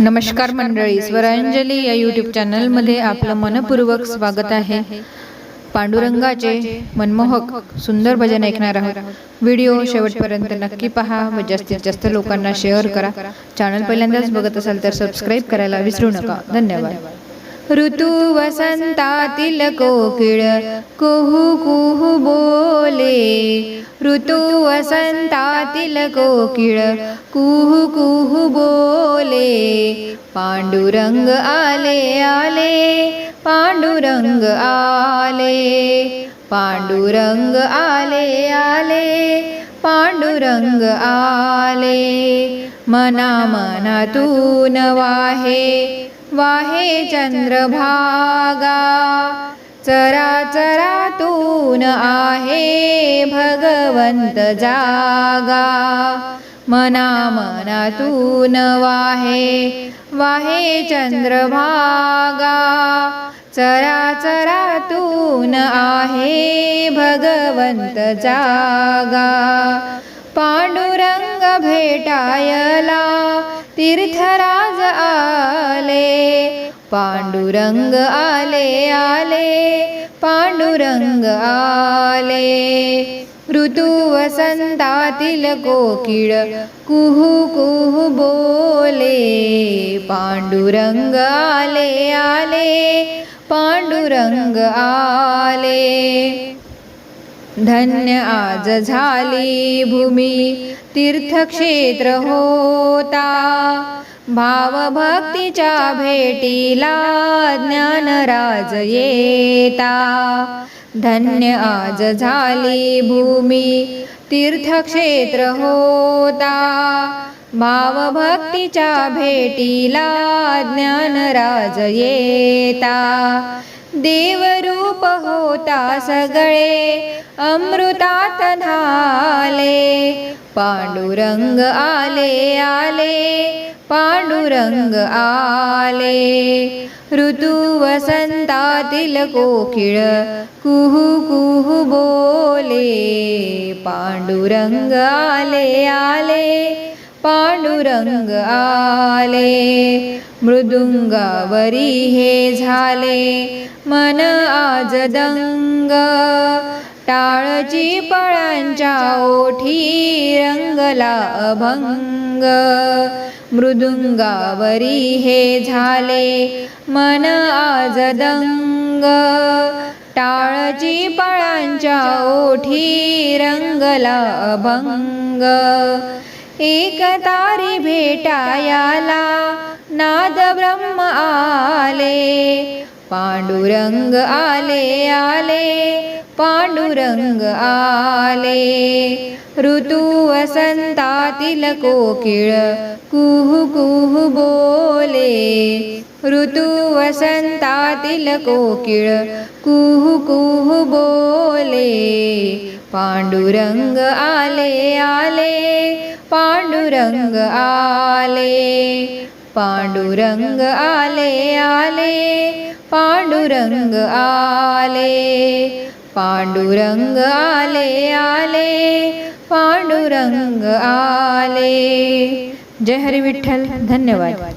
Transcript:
नमस्कार मंडळी स्वरांजली या यूट्यूब चॅनलमध्ये आपलं मनपूर्वक स्वागत आहे. पांडुरंगाचे मनमोहक सुंदर भजन ऐकणार आहोत. व्हिडिओ शेवटपर्यंत नक्की पहा व जास्तीत जास्त लोकांना शेअर करा. चॅनल पहिल्यांदाच बघत असाल तर सबस्क्राईब करायला विसरू नका. धन्यवाद. ऋतू वसंतातील कोकिळ कुहू कुहू बोले. ऋतू वसंतातील कोकिळ कुहू कुहू बोले. पांडुरंग आले आले. पांडुरंग आले. पांडुरंग आले आले. पांडुरंग आले. मना मनातून वाहे. वाहे चंद्रभागा चरा चरातून आहे भगवंत जागा. मना मनातून वाहे वाहे चंद्रभागा चरा चरातून आहे भगवंत जागा. पांडुर भेटायला तीर्थराज आले पांडुरंग आले आले पांडुरंग आले. ऋतू वसंतातील कोकिळ कुहू कुहू बोले पांडुरंग आले आले पांडुरंग आले. धन्य आज झाली भूमी तीर्थक्षेत्र होता. भावभक्तीच्या भेटीला ज्ञानराज येता. धन्य आज झाली भूमी तीर्थक्षेत्र होता. भावभक्तीच्या भेटीला ज्ञानराज येता. देवरूप होता सगळे अमृतात धाले पांडुरंग आले आले पांडुरंग आले. ऋतू वसंतातील कोकिळ कुहू कुहू बोले पांडुरंग आले आले पांडुरंग आले मृदुंगावरी हे झाले. मन आज दंग टाळची पळांच्या ओठी रंगला अभंग. मृदुंगावरी हे झाले मन आज दंग टाळची पळांच्या ओठी रंगला अभंग. एक तारी भेटायाला नाद ब्रह्म आले पांडुरंग आले आले पांडुरंग आले. ऋतू वसंतातील कोकिळ कुहू कुहू बोले ऋतू वसंतातील कोकिळ कुहू कुहू बोले. पांडुरंग आले आले पांडुरंग आले पांडुरंग आले आले पांडुरंग आले पांडुरंग आले आले पांडुरंग आले. जय हरी विठ्ठल धन्यवाद.